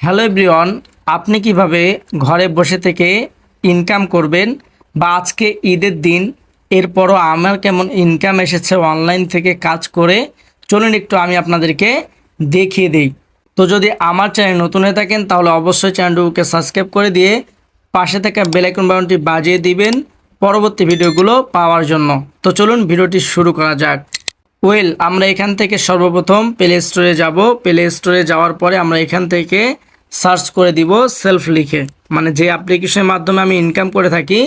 Hello everyone, আপনি কীভাবে ঘরে বসে থেকে ইনকাম করবেন বা আজকে ঈদের দিন, এরপরও আমার কেমন ইনকাম এসেছে অনলাইন থেকে কাজ করে, চলুন একটু আমি আপনাদেরকে দেখিয়ে দিই। তো যদি আমার চ্যানেল নতুন হয়ে থাকেন, তাহলে অবশ্যই চ্যানেলটিকে সাবস্ক্রাইব করে দিয়ে পাশে থাকা বেলাইকন বাটনটি বাজিয়ে দিবেন পরবর্তী ভিডিওগুলো পাওয়ার জন্য। তো চলুন ভিডিওটি শুরু করা যাক। ওয়েল আমরা এখান থেকে সর্বপ্রথম প্লে স্টোরে যাব। প্লে স্টোরে যাওয়ার পরে আমরা এখান থেকে সার্চ করে দিব সেলফ লিখে। মানে যে অ্যাপ্লিকেশনের মাধ্যমে আমি ইনকাম করে থাকি,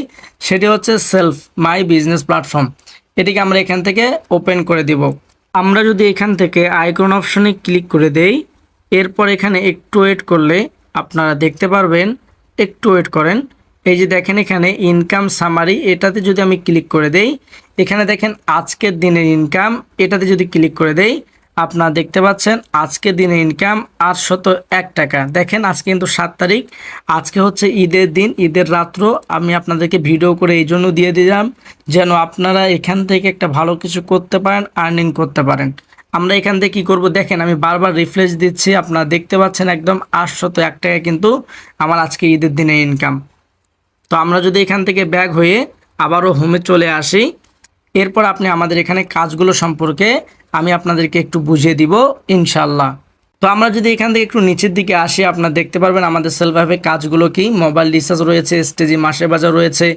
সেটি হচ্ছে সেলফ, মাই বিজনেস প্ল্যাটফর্ম। এটিকে আমরা এখান থেকে ওপেন করে দিব। আমরা যদি এখান থেকে আইকন অপশনে ক্লিক করে দেই, এরপর এখানে একটু ওয়েট করলে আপনারা দেখতে পারবেন, একটু ওয়েট করেন। এই যে দেখেন এখানে ইনকাম সামারি এটাতে যদি আমি ক্লিক করে দেই, এখানে দেখেন আজকের দিনের ইনকাম এটাতে যদি ক্লিক করে দেই আপনারা দেখতে পাচ্ছেন আজকের দিনে ইনকাম আটশত এক টাকা। দেখেন, আজকে কিন্তু সাত তারিখ। আজকে হচ্ছে ঈদের দিন, ঈদের রাত্র। আমি আপনাদেরকে ভিডিও করে এই জন্য দিয়ে দিলাম, যেন আপনারা এখান থেকে একটা ভালো কিছু করতে পারেন আর্নিং করতে পারেন। আমরা এখান থেকে কী করব? দেখেন, আমি বারবার রিফ্রেশ দিচ্ছি, আপনারা দেখতে পাচ্ছেন একদম আটশত এক টাকা কিন্তু আমার আজকে ঈদের দিনে ইনকাম তো আমরা যদি এখান থেকে ব্যাগ হয়ে আবারও হোমে চলে আসি, এরপর আপনি আমাদের এখানে কাজগুলো সম্পর্কে আমি আপনাদেরকে একটু বুঝিয়ে দিব ইনশাল্লাহ তো আমরা যদি এখান থেকে একটু নিচের দিকে আসি, আপনারা দেখতে পারবেন আমাদের সেলভাবে কাজগুলো কি? মোবাইল রিচার্জ রয়েছে, স্টেজি মাসে বাজার রয়েছে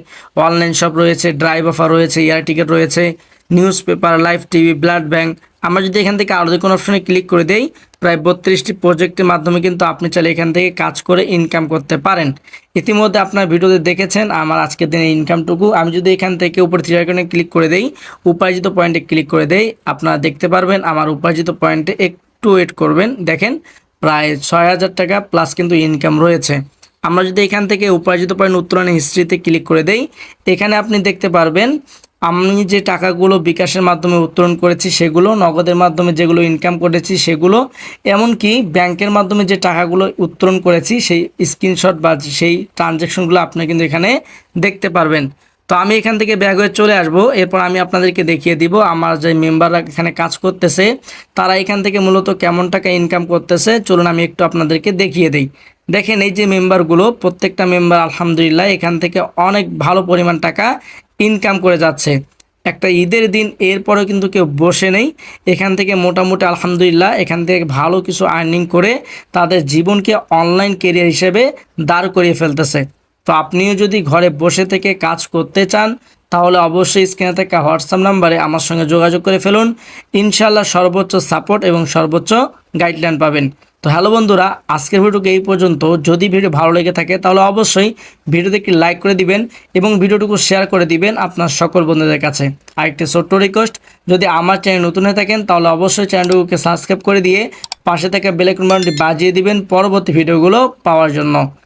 অনলাইন শপ রয়েছে ড্রাইভ অফার রয়েছে এয়ার টিকিট রয়েছে newspaper live TV blood bank আমরা যদি এখান থেকে আরও যে কোনো অপশনে ক্লিক করে দেই, প্রায় বত্রিশটি প্রজেক্টের মাধ্যমে কিন্তু আপনি চাইলে এখান থেকে কাজ করে ইনকাম করতে পারেন। ইতিমধ্যে আপনার ভিডিওতে দেখেছেন আমার আজকের দিনের ইনকামটুকু আমি যদি এখান থেকে উপরে থ্রি ক্লিক করে দেই, উপার্জিত পয়েন্টে ক্লিক করে দেই, আপনারা দেখতে পারবেন আমার উপার্জিত পয়েন্টে একটু ওয়েট করবেন। দেখেন, প্রায় ছয় হাজার টাকা প্লাস কিন্তু ইনকাম রয়েছে। আমরা যদি এখান থেকে উপার্জিত পয়েন্ট উত্তরণের হিস্ট্রিতে ক্লিক করে দেই, এখানে আপনি দেখতে পারবেন আমি যে টাকাগুলো বিকাশের মাধ্যমে উত্তোলন করেছি সেগুলো, নগদের মাধ্যমে যেগুলো ইনকাম করেছি সেগুলো, এমনকি ব্যাংকের মাধ্যমে যে টাকাগুলো উত্তোলন করেছি সেই স্ক্রিনশট বা সেই ট্রানজ্যাকশনগুলো আপনি কিন্তু এখানে দেখতে পারবেন। তো আমি এখান থেকে ব্যাগ হয়ে চলে আসব, এরপর আমি আপনাদেরকে দেখিয়ে দিব আমার যে মেম্বাররা এখানে কাজ করতেছে, তারা এখান থেকে মূলত কেমন টাকা ইনকাম করতেছে, চলুন আমি একটু আপনাদেরকে দেখিয়ে দিই। দেখেন এই যে মেম্বারগুলো প্রত্যেকটা মেম্বার আলহামদুলিল্লাহ এখান থেকে অনেক ভালো পরিমাণ টাকা ইনকাম করে যাচ্ছে। একটা ঈদের দিন এরপরেও কিন্তু কেউ বসে নেই। এখান থেকে মোটামুটি আলহামদুলিল্লাহ এখান থেকে ভালো কিছু আর্নিং করে তাদের জীবনকে অনলাইন কেরিয়ার হিসেবে দাঁড় করিয়ে ফেলতেছে। তো আপনিও যদি ঘরে বসে থেকে কাজ করতে চান তাহলে অবশ্যই স্ক্রিনে থাকা হোয়াটসঅ্যাপ নাম্বারে আমার সঙ্গে যোগাযোগ করে ফেলুন। ইনশাল্লাহ সর্বোচ্চ সাপোর্ট এবং সর্বোচ্চ গাইডলাইন পাবেন। তো হ্যালো বন্ধুরা, আজকের ভিডিওকে এই পর্যন্ত। যদি ভিডিও ভালো লেগে থাকে, তাহলে অবশ্যই ভিডিওতে একটি লাইক করে দিবেন এবং ভিডিওটুকু শেয়ার করে দিবেন আপনার সকল বন্ধুদের কাছে। আরেকটি ছোট্ট রিকোয়েস্ট যদি আমার চ্যানেল নতুন হয়ে থাকেন, তাহলে অবশ্যই চ্যানেলটুকুকে সাবস্ক্রাইব করে দিয়ে পাশে থাকা বেলাইকন বাজিয়ে দিবেন পরবর্তী ভিডিওগুলো পাওয়ার জন্য।